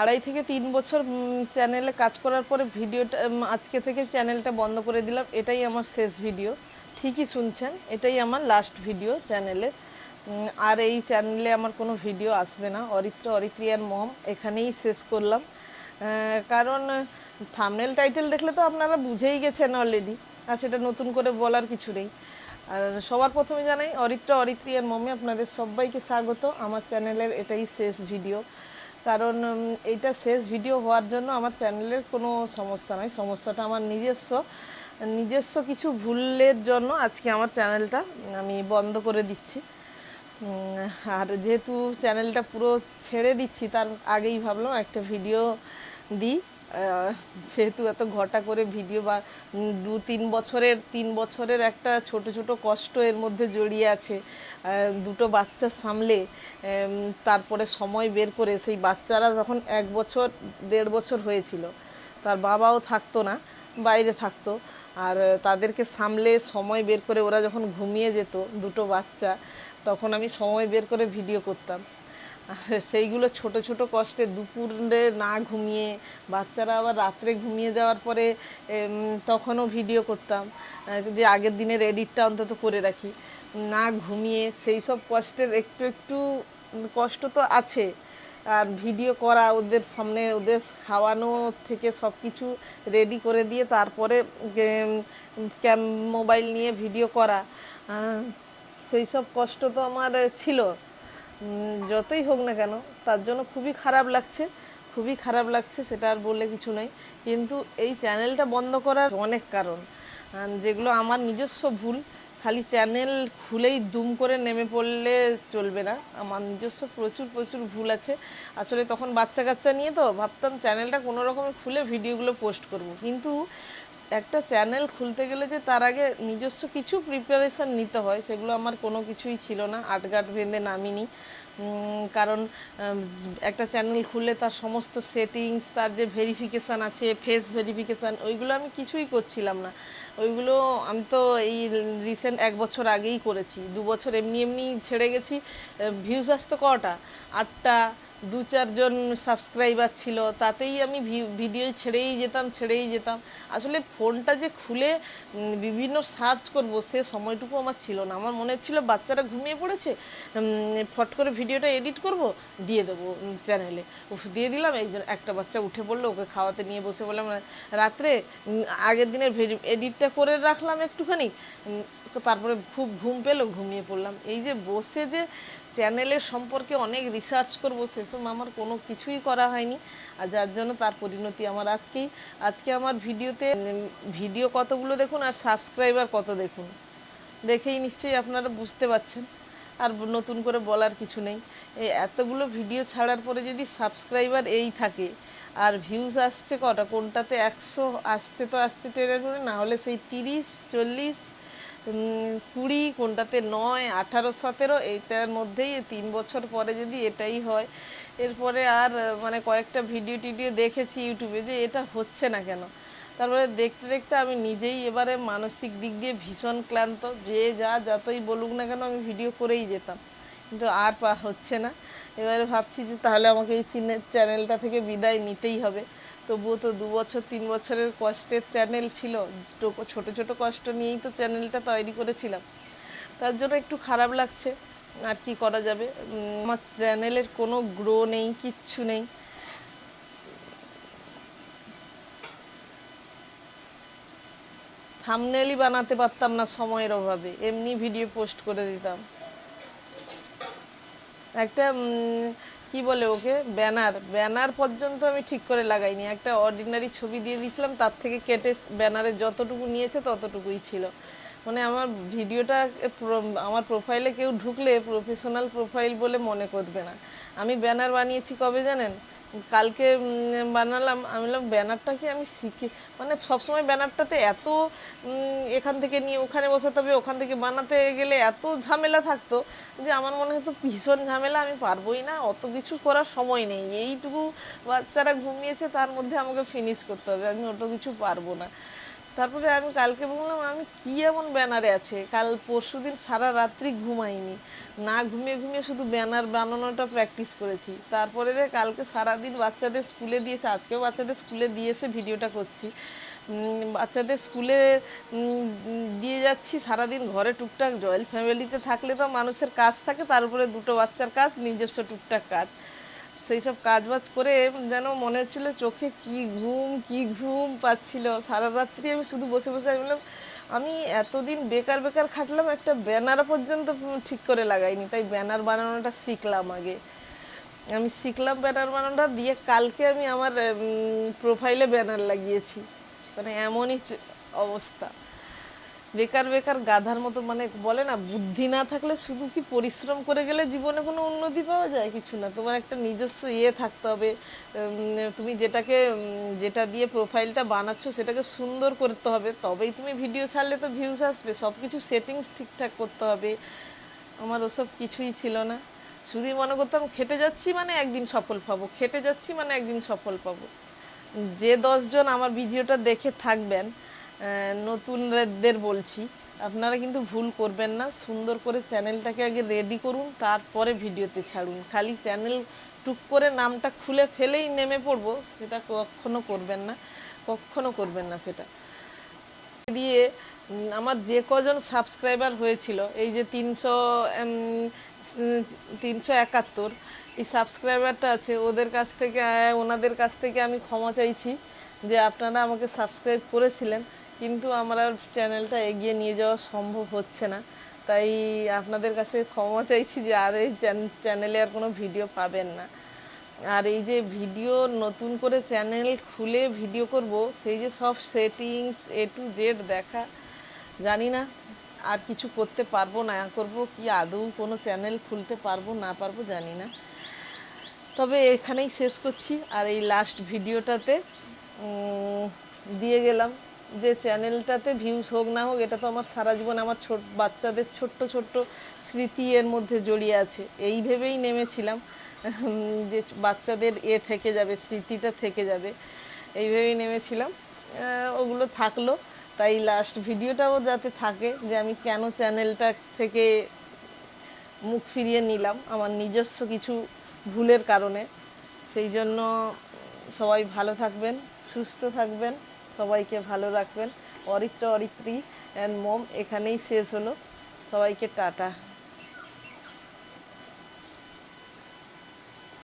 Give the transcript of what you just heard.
আড়াই থেকে তিন বছর চ্যানেলে কাজ করার পরে ভিডিওটা আজকে থেকে চ্যানেলটা বন্ধ করে দিলাম। এটাই আমার শেষ ভিডিও ঠিকই শুনছেন, এটাই আমার লাস্ট ভিডিও চ্যানেলে আর এই চ্যানেলে আমার কোনো ভিডিও আসবে না। অরিত্র অরিত্রিয়ান মম, এখানেই শেষ করলাম। কারণ থামনেল টাইটেল দেখলে তো আপনারা বুঝেই গেছেন অলরেডি আর সেটা নতুন করে বলার কিছু নেই। আর সবার প্রথমে জানাই, অরিত্র, অরিত্রিয়ার মমে আপনাদের সবাইকে স্বাগত। আমার চ্যানেলের এটাই শেষ ভিডিও কারণ এইটা শেষ ভিডিও হওয়ার জন্য আমার চ্যানেলের কোনো সমস্যা নয় সমস্যাটা আমার নিজস্ব। নিজস্ব কিছু ভুলের জন্য আজকে আমার চ্যানেলটা আমি বন্ধ করে দিচ্ছি। আর যেহেতু চ্যানেলটা পুরো ছেড়ে দিচ্ছি, তার আগেই ভাবলাম একটা ভিডিও দিই। যেহেতু এত ঘটা করে ভিডিও বা দু তিন বছরের তিন বছরের একটা ছোট ছোট কষ্ট এর মধ্যে জড়িয়ে আছে দুটো বাচ্চা সামলে তারপরে সময় বের করে সেই বাচ্চারা যখন এক বছর, দেড় বছর হয়েছিল, তার বাবাও থাকতো না, বাইরে থাকতো, আর তাদেরকে সামলে সময় বের করে ওরা যখন ঘুমিয়ে যেত দুটো বাচ্চা, তখন আমি সময় বের করে ভিডিও করতাম। আর সেইগুলো ছোট ছোট কষ্টে দুপুরে না ঘুমিয়ে, বাচ্চারা আবার রাত্রে ঘুমিয়ে যাওয়ার পরে তখনও ভিডিও করতাম। যে আগের দিনের এডিটটা অন্তত করে রাখি। না ঘুমিয়ে সেই সব কষ্টের একটু একটু কষ্ট তো আছে। আর ভিডিও করা, ওদের সামনে ওদের খাওয়ানো থেকে সব কিছু রেডি করে দিয়ে তারপরে ক্যাম মোবাইল নিয়ে ভিডিও করা। সেই সব কষ্ট তো আমার ছিল। যতই হোক না কেন, তার জন্য খুবই খারাপ লাগছে, খুবই খারাপ লাগছে, সেটা আর বলে কিছু নেই। কিন্তু এই চ্যানেলটা বন্ধ করার অনেক কারণ। যেগুলো আমার নিজস্ব ভুল, খালি চ্যানেল খুলেই দুম করে নেমে পড়লে চলবে না। আমার নিজস্ব প্রচুর প্রচুর ভুল আছে। আসলে তখন বাচ্চা কাচ্চা নিয়ে তো ভাবতাম চ্যানেলটা কোনো রকমে খুলে ভিডিওগুলো পোস্ট করব। কিন্তু একটা চ্যানেল খুলতে গেলে যে তার আগে নিজস্ব কিছু প্রিপারেশান নিতে হয়, সেগুলো আমার কোনো কিছুই ছিল না আটগাট বেঁধে নামিনি। কারণ একটা চ্যানেল খুললে তার সমস্ত সেটিংস তার যে ভেরিফিকেশান আছে ফেস ভেরিফিকেশান ওইগুলো আমি কিছুই করছিলাম না। ওইগুলো আমি তো এই রিসেন্ট এক বছর আগেই করেছি। দু বছর এমনি এমনি ছেড়ে গেছি। ভিউজ আসতো কটা? আটটা দু চারজন সাবস্ক্রাইবার ছিল, তাতেই আমি ভিডিও ছেড়েই যেতাম ছেড়েই যেতাম। আসলে ফোনটা যে খুলে বিভিন্ন সার্চ করব, সে সময়টুকু আমার ছিল না। আমার মনে হচ্ছিল বাচ্চারা ঘুমিয়ে পড়েছে ফট করে ভিডিওটা এডিট করব, দিয়ে দেবো চ্যানেলে দিয়ে দিলাম একজন একটা বাচ্চা উঠে পড়ল, ওকে খাওয়াতে নিয়ে বসে বললাম, রাত্রে আগের দিনের এডিটটা করে রাখলাম একটুখানি। তারপরে খুব ঘুম পেল, ঘুমিয়ে পড়লাম। এই যে বসে যে চ্যানেলের সম্পর্কে অনেক রিসার্চ করব, সেসব আমার কোনো কিছুই করা হয়নি। আর যার জন্য তার পরিণতি আমার আজকেই। আজকে আমার ভিডিওতে ভিডিও কতগুলো দেখুন আর সাবস্ক্রাইবার কত দেখুন। দেখেই নিশ্চয়ই আপনারা বুঝতে পারছেন। আর নতুন করে বলার কিছু নেই। এই এতগুলো ভিডিও ছাড়ার পরে যদি সাবস্ক্রাইবার এই থাকে, আর ভিউজ আসছে কটা, কোনটাতে একশো আসছে তো আসছে টেনে টুনে না হলে সেই তিরিশ, চল্লিশ কুড়ি কোনটাতে নয়, আঠারো, সতেরো, এইটার মধ্যেই তিন বছর পরে যদি এটাই হয়। এরপরে আর মানে কয়েকটা ভিডিও টিডিও দেখেছি ইউটিউবে যে এটা হচ্ছে না কেন? তারপরে দেখতে দেখতে আমি নিজেই এবারে মানসিক দিক দিয়ে ভীষণ ক্লান্ত। যে যা যতই বলুক না কেন আমি ভিডিও করেই যেতাম। কিন্তু আর পা হচ্ছে না। এবারে ভাবছি যে তাহলে আমাকে এই চ্যানেলটা থেকে বিদায় নিতেই হবে। তবুও তো দু বছর, তিন বছরের কষ্টের চ্যানেল ছিল। ছোট ছোট কষ্ট নিয়েই তো চ্যানেলটা তৈরি করেছিলাম। তার জন্য একটু খারাপ লাগছে। আর কি করা যাবে? আমার চ্যানেলের কোনো গ্রো নেই, কিচ্ছু নেই। থামনেলই বানাতে পারতাম না সময়ের অভাবে। এমনি ভিডিও পোস্ট করে দিতাম। একটা কি বলে ওকে? ব্যানার। ব্যানার পর্যন্ত আমি ঠিক করে লাগাইনি। একটা অর্ডিনারি ছবি দিয়ে দিয়েছিলাম, তার থেকে কেটে ব্যানারে যতটুকু নিয়েছে ততটুকুই ছিল। মানে আমার ভিডিওটা আমার প্রোফাইলে কেউ ঢুকলে প্রফেশনাল প্রোফাইল বলে মনে করবে না। আমি ব্যানার বানিয়েছি কবে জানেন? কালকে বানালাম, আমি বললাম, ব্যানারটা কি আমি শিখি? মানে সবসময় ব্যানারটাতে এত এখান থেকে নিয়ে ওখানে বসাতে হবে, ওখান থেকে বানাতে গেলে এত ঝামেলা থাকতো যে আমার মনে হতো ভীষণ ঝামেলা, আমি পারবোই না, অত কিছু করার সময় নেই। এইটুকু বাচ্চারা ঘুমিয়েছে, তার মধ্যে আমাকে ফিনিশ করতে হবে, আমি অত কিছু পারব না। তারপরে আমি কালকে বললাম, আমি কি এমন ব্যানারে আছে? কাল পরশু দিন সারা রাত্রি ঘুমাইনি। না ঘুমিয়ে ঘুমিয়ে শুধু ব্যানার বানানোটা প্র্যাকটিস করেছি। তারপরে রে কালকে সারাদিন বাচ্চাদের স্কুলে দিয়েছে, আজকেও বাচ্চাদের স্কুলে দিয়েছে ভিডিওটা করছি। বাচ্চাদের স্কুলে দিয়ে যাচ্ছি সারাদিন ঘরে টুকটাক জয়েন্ট ফ্যামিলিতে থাকলে তো মানুষের কাজ থাকে, তার উপরে দুটো বাচ্চার কাজ, নিজস্ব টুকটাক কাজ। সেই সব কাজ বাজ করে যেন মনে হচ্ছিল চোখে কি ঘুম কি ঘুম পাচ্ছিল। সারা রাত্রি আমি শুধু বসে বসে আমি বললাম, আমি এতদিন বেকার বেকার খাটলাম, একটা ব্যানার পর্যন্ত ঠিক করে লাগাইনি। তাই ব্যানার বানানোটা শিখলাম আগে। আমি শিখলাম ব্যানার বানানোটা, দিয়ে কালকে আমি আমার প্রোফাইলে ব্যানার লাগিয়েছি। মানে এমনই অবস্থা। বেকার বেকার গাধার মতো মানে বলে না, বুদ্ধি না থাকলে শুধু কি পরিশ্রম করে গেলে জীবনে কোনো উন্নতি পাওয়া যায়? কিছু না, তোমার একটা নিজস্ব ইয়ে থাকতে হবে। তুমি যেটাকে যেটা দিয়ে প্রোফাইলটা বানাচ্ছো সেটাকে সুন্দর করতে হবে। তবেই তুমি ভিডিও ছাড়লে তো ভিউজ আসবে সব কিছু সেটিংস ঠিকঠাক করতে হবে। আমার ওসব কিছুই ছিল না। শুধুই মনে করতাম খেটে যাচ্ছি মানে একদিন সফল পাবো, খেটে যাচ্ছি মানে একদিন সফল পাবো। যে দশজন আমার ভিডিওটা দেখে থাকবেন নতুনদের বলছি। আপনারা কিন্তু ভুল করবেন না। সুন্দর করে চ্যানেলটাকে আগে রেডি করুন, তারপরে ভিডিওতে ছাড়ুন। খালি চ্যানেল টুক করে নামটা খুলে ফেলেই নেমে পড়ব, সেটা কখনো করবেন না, কখনো করবেন না সেটা। দিয়ে, আমার যে কজন সাবস্ক্রাইবার হয়েছিল, এই যে তিনশো তিনশো একাত্তর, এই সাবস্ক্রাইবারটা আছে, ওদের কাছ থেকে, ওনাদের কাছ থেকে আমি ক্ষমা চাইছি যে আপনারা আমাকে সাবস্ক্রাইব করেছিলেন। কিন্তু আমার আর চ্যানেলটা এগিয়ে নিয়ে যাওয়া সম্ভব হচ্ছে না। তাই আপনাদের কাছে ক্ষমা চাইছি যে আর এই চ্যানেলে আর কোনো ভিডিও পাবেন না। আর এই যে ভিডিও নতুন করে চ্যানেল খুলে ভিডিও করব, সেই যে সব সেটিংস এ টু জেড দেখা, জানি না আর কিছু করতে পারব না করব কি, আদৌ কোনো চ্যানেল খুলতে পারব, না পারব, জানি না। তবে এখানেই শেষ করছি। আর এই লাস্ট ভিডিওটাতে দিয়ে গেলাম। যে চ্যানেলটাতে ভিউজ হোক না হোক, এটা তো আমার সারা জীবন আমার ছোট, বাচ্চাদের ছোট্ট ছোট্ট স্মৃতি এর মধ্যে জড়িয়ে আছে। এই ভেবেই নেমেছিলাম যে বাচ্চাদের এ থেকে যাবে, স্মৃতিটা থেকে যাবে। এই ভেবেই নেমেছিলাম। ওগুলো থাকল। তাই লাস্ট ভিডিওটাও যাতে থাকে, যে আমি কেন চ্যানেলটা থেকে মুখ ফিরিয়ে নিলাম, আমার নিজস্ব কিছু ভুলের কারণে। সেই জন্য সবাই ভালো থাকবেন, সুস্থ থাকবেন। সবাইকে ভালো রাখবেন। অরিত্র অরিত্রী অ্যান্ড মোম এখানেই শেষ হলো। সবাইকে টাটা।